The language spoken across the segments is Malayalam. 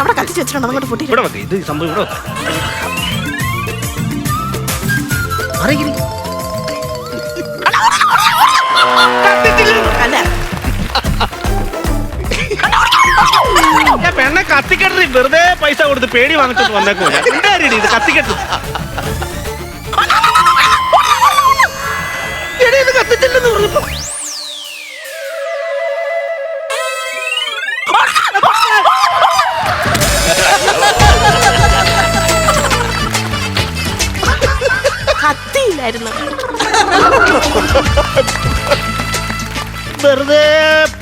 അവിടെ കത്തിച്ച് വെച്ചിട്ടുണ്ട്. അങ്ങോട്ട് പൊട്ടി ഇവിടെ വെക്ക് ഇത് സംഭവം ഇവിടെ വെക്ക്. അറിയില്ല. അല്ല ഞാൻ പെണ്ണെ കത്തിക്കെട്ടി വെറുതെ പൈസ കൊടുത്ത് പേടി വാങ്ങിച്ചിട്ട് വന്നേക്കോ ഞാൻ എന്താ ഇത് കത്തിക്കെട്ടു? എടീ, ഇത് കത്തിച്ചില്ലെന്ന് പറഞ്ഞപ്പോ. കത്തിയില്ലായിരുന്നു വെറുതെ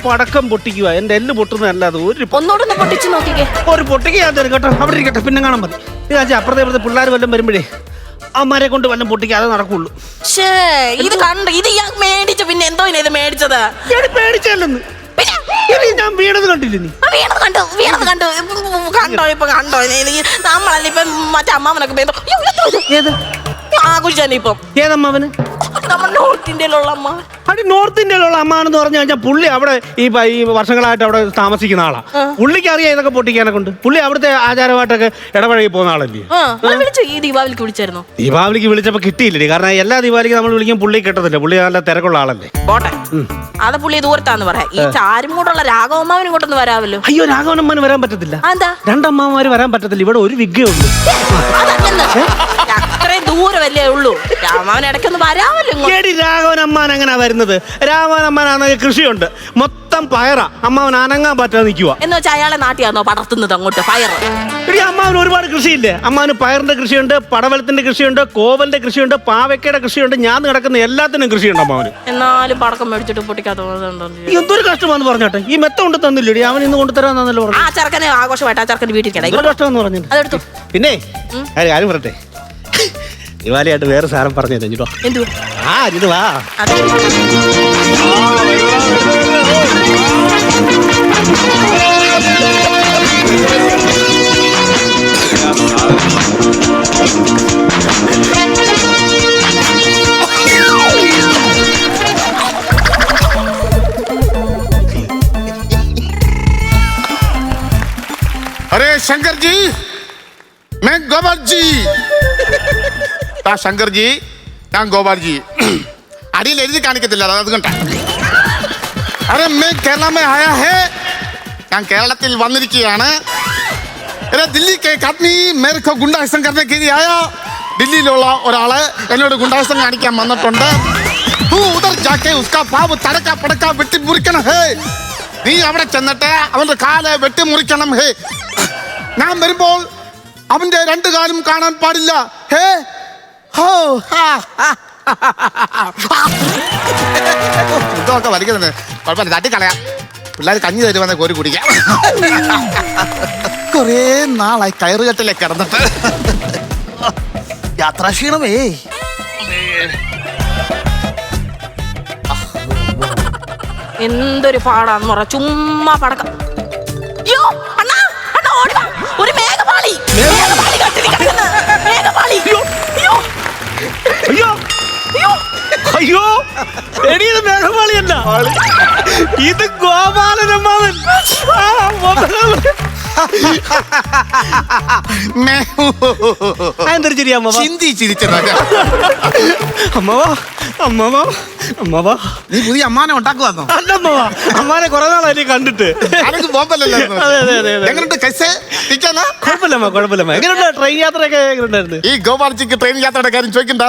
പടക്കം പൊട്ടിക്കുക. എന്റെ എല്ല് പൊട്ടുന്നതല്ലാതെ ഒരു ഒന്നോടൊന്ന് പൊട്ടിച്ചു നോക്കിക്കേ. ഒരു പൊട്ടിക്ക് ഞാൻ തരും കേട്ടോ. അവിടെ ഇരിക്കട്ടെ പിന്നെ കാണാൻ മതി. ഇതാച്ചാ അപ്പുറത്തെ ഇപ്പുറത്തെ പിള്ളേർ വല്ലതും വരുമ്പോഴേ അമ്മരെ കൊണ്ട് വല്ലതും പൊട്ടിക്കാതെ നടക്കുള്ളൂ. ഷേ ഇത് കണ്ട് ഇത് ഞാൻ മേടിച്ചു. പിന്നെ എന്തോ ഇത് മേടിച്ചത്? മേടിച്ചല്ലെന്ന് പേടിച്ചല്ലെന്ന് എടി, ഞാൻ വീണത് കണ്ടില്ല നീ? ആ, വീണത് കണ്ടു വീണത് കണ്ടു. ഉം, കണ്ടോ ഇപ്പൊ കണ്ടോ? നമ്മളല്ല മറ്റേ അമ്മാവനൊക്കെ? ഏത്? ആഘോഷിച്ചാണ് ഇപ്പം. ഏതമ്മാവന് നമ്മുടെ നോർത്ത് ഇന്ത്യയിലുള്ള അമ്മ. അടി നോർത്ത് ഇന്ത്യയിലുള്ള അമ്മാണെന്ന് പറഞ്ഞു കഴിഞ്ഞാൽ പുള്ളി അവിടെ ഈ പ- ഈ വർഷങ്ങളായിട്ട് അവിടെ താമസിക്കുന്ന ആളാ. പുള്ളിക്ക് അറിയാം ഇതൊക്കെ പൊട്ടിക്കാനൊക്കെ ഉണ്ട് പുള്ളി അവിടുത്തെ ആചാരമായിട്ടൊക്കെ ഇടപഴകി പോകുന്ന ആളല്ലേ? ആ അത് വിളിച്ചു? ഈ ദീപാവലിക്ക് വിളിച്ചായിരുന്നു? ദീപാവലിക്ക് വിളിച്ചപ്പോൾ കിട്ടിയില്ലേ കാരണം എല്ലാ ദീപാവലിക്ക് നമ്മൾ വിളിക്കും പുള്ളി കിട്ടത്തില്ല. പുള്ളി നല്ല തിരക്കുള്ള ആളല്ലേ. പോട്ടെ. അത് പുള്ളി ദൂരത്താന്ന് പറയാം. ഈ ചാരും കൂടെയുള്ള രാഘവമ്മാവനും ഇങ്ങോട്ടൊന്ന് വരാമല്ലോ. അയ്യോ രാഘവനമ്മന് വരാൻ പറ്റത്തില്ല. അതെന്താ രണ്ടമ്മമാര് വരാൻ പറ്റത്തില്ല. ഇവിടെ ഒരു വിഗ്ഗേ ഉള്ളൂ ദൂരമല്ലേ ഉള്ളൂ. രാമാവൻ ഇടയ്ക്കൊന്ന് വരാമല്ലോ ഇങ്ങോട്ട്. എടി രാഘവനമ്മാൻ എങ്ങനെയാ വരുന്നത്? രാഘവനമ്മാനാണെങ്കിൽ കൃഷിയുണ്ട്. മൊത്തം പയറ. അമ്മാവൻ അനങ്ങാൻ പറ്റാതെ നിൽക്കുക എന്ന് വെച്ചാൽ അയാളെ നാട്ടിയാണോ പടർത്തുന്നത് അങ്ങോട്ട് ഫയർ എടി അമ്മാവന് ഒരുപാട് കൃഷിയില്ലേ? അമ്മാവന് പയറിന്റെ കൃഷിയുണ്ട് പടവലത്തിന്റെ കൃഷിയുണ്ട് കോവലിന്റെ കൃഷിയുണ്ട് പാവയ്ക്കയുടെ കൃഷിയുണ്ട് ഞാൻ നടക്കുന്ന എല്ലാത്തിനും കൃഷിയുണ്ട് അമ്മാവന്. എന്നാലും പടക്കം മേടിച്ചിട്ട് പൊട്ടിക്കാത്ത ഈ എന്തൊരു കഷ്ടമാണെന്ന് പറഞ്ഞോട്ടെ? ഈ മെത്ത കൊണ്ട് തന്നില്ലേ അവൻ ഇന്ന് കൊണ്ടുതരാന്നല്ലോ പറഞ്ഞു ആ ചെറുക്കനെ ആഘോഷമായിട്ട് ആ ചെറുക്കൻ വീട്ടിൽ കിടക്കും എന്തൊരു കഷ്ടമെന്ന് പറഞ്ഞു അതെടുത്തു. പിന്നെ കാര്യം കാര്യം പറട്ടെ ദിവാലിയായിട്ട് വേറെ സാധനം പറഞ്ഞു തരാം കേട്ടോ എന്തു ആ ഇത് വാ അതെ अरे शंकर जी मैं गोबर जी താ ശങ്കർജി ഞാൻ ഗോപാൽജി. അടിയിൽ എഴുതി കാണിക്കത്തില്ല അതുകൊണ്ട്. അരെ മേ കേരളമേ ആയാ ഹേ? ഞാൻ കേരളത്തിൽ വന്നിരിക്കുകയാണ്. എന്നെ ദില്ലി കട്നി മേർക്ക് ഗുണ്ടാസം കറിനെ കീഴിയായ ദില്ലിയിലുള്ള ഒരാൾ എന്നോട് ഗുണ്ടാസം കാണിക്കാൻ വന്നിട്ടുണ്ട്. ഉദർ ജാക്കെ ഉസ്കാ പാവ് തടക്ക പടക്ക വെട്ടി മുറിക്കണം ഹേ. നീ അവിടെ ചെന്നിട്ട് അവന്റെ കാൽ വെട്ടി മുറിക്കണം ഹേ. ഞാൻ വരുമ്പോൾ അവന്റെ രണ്ടു കാലും കാണാൻ പാടില്ല ഹേ. ഇതൊക്കെ വലിക്കുന്നുണ്ട് കുഴപ്പമില്ല തട്ടിക്കളയാം. പിള്ളേർ കഞ്ഞി തരുമെന്ന് കോരി കുടിക്കാം. കുറേ നാളായി കയറുകെട്ടിലെ കിടന്നിട്ട്. യാത്രാ ക്ഷീണമേ എന്തൊരു പാടാന്ന് പറ. ചുമ്മാ പടക്കം. ഒരു മേഘപാളി. മേഘപാളി കട്ടിൽ ഇത് ഗോപാലനമ്മാവൻ എന്തൊരു ചിരി അമ്മവ? ചിന്തി ചിരിച്ചതൊക്കെ അമ്മവ അമ്മവ അമ്മവ. നീ പുതിയ അമ്മാനെ ഉണ്ടാക്കുവാന്നോ? അല്ലമ്മവ അമ്മാനെ കുറെ നാളായി കണ്ടിട്ട്. അനക്ക് ബോംബല്ലല്ലോ അതെ അതെ അതെ അതെ. എങ്ങനെയുണ്ട് കൈസേ? ഇരിക്കാനാ? കുഴപ്പമില്ലമ്മ കുഴപ്പമില്ലമ്മ എങ്ങനെയുണ്ട് ട്രെയിൻ യാത്രയൊക്കെ എങ്ങനെയുണ്ടായിരുന്നു? ഈ ഗോപാൽജിക്ക് ട്രെയിൻ യാത്രയുടെ കാര്യം ചോദിക്കണ്ട.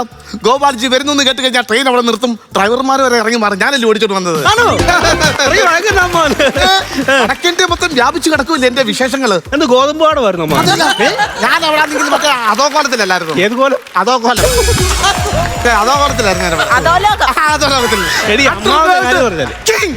ഗോപാൽജി വരുന്നു എന്ന് കേട്ട് കഴിഞ്ഞാൽ ട്രെയിൻ അവിടെ നിർത്തും. ഡ്രൈവർമാർ വരെ ഇറങ്ങി മാറും. ഞാനല്ലേ ഓടിച്ചോട്ട് വന്നത്. ആണോ? ട്രെയിൻ വ്യാപിച്ചു കിടക്കൂല്ലേ എന്റെ വിശേഷങ്ങൾ? എന്ത് ഗോതമ്പ് പാട് വരുന്നു അമ്മ അതല്ല, ഞാൻ അവിടെ മറ്റേ അതോ കോലത്തിലല്ലായിരുന്നു. ഏത് കോലം? അതോ കോലം. ഏ, അതോ കോലത്തിലായിരുന്നു ഞാൻ അവിടെ. അതോ ലോകം. ആ, അതോ കോലത്തിൽ എടി അമ്മാവന്റെ കാര്യം പറഞ്ഞാൽ. King.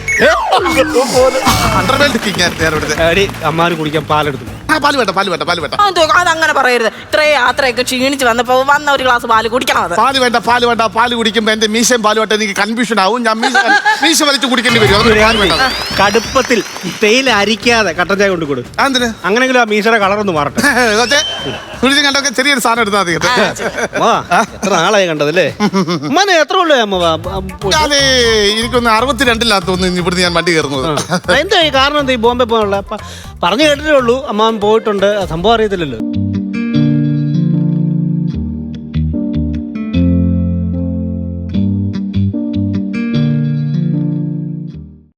Underworld king ആയിരുന്നു ഞാൻ ഇവിടുത്തെ. എടി അമ്മാവന് കുടിക്കാൻ പാലെടുത്തു. ആ, പാൽ വേണ്ട പാൽ വേണ്ട പാൽ വേണ്ട. അതെന്തോ അതങ്ങനെ പറയരുത്. ഇത്രയും യാത്രയൊക്കെ ക്ഷീണിച്ച് വന്നപ്പോ വന്ന ഒരു ഗ്ലാസ് പാൽ കുടിക്കണം അത്. പാൽ വേണ്ട പാൽ വേണ്ട പാൽ കുടിക്കുമ്പോ എന്റെ മീശയും പാലുമായിട്ട് എനിക്ക് കൺഫ്യൂഷൻ ആവും. ഞാൻ മീശ മീശ വലിച്ചു കുടിക്കേണ്ടി വരും. അതുകൊണ്ട് പാൽ വേണ്ട. കടുപ്പത്തിൽ തേയില അരിക്കാതെ കട്ടൻ ചായ കൊണ്ട് കൊടുക്കും. ആ, അങ്ങനെങ്കിലും ആ മീശയുടെ കളർ ഒന്ന് മാറട്ടെ ഇതൊക്കെ കണ്ടൊക്കെ ചെറിയൊരു സാധനം എടുത്താൽ മതി. കേട്ടോ. അമ്മ എത്ര നാളായി കണ്ടതല്ലേ? മന എത്ര അമ്മ വാ- ആ, പോയി? അതെ എനിക്കൊന്ന് അറുപത്തിരണ്ടില്ലാത്ത തോന്നുന്നു ഇവിടുന്ന് ഞാൻ വണ്ടി കയറുന്നത്. എന്താ ഈ കാരണം എന്താ ഈ ബോംബെ പോകാനുള്ള? പറഞ്ഞു കേട്ടിട്ടേ ഉള്ളൂ. അമ്മാവൻ പോയിട്ടുണ്ട്. ആ സംഭവം അറിയത്തില്ലല്ലോ.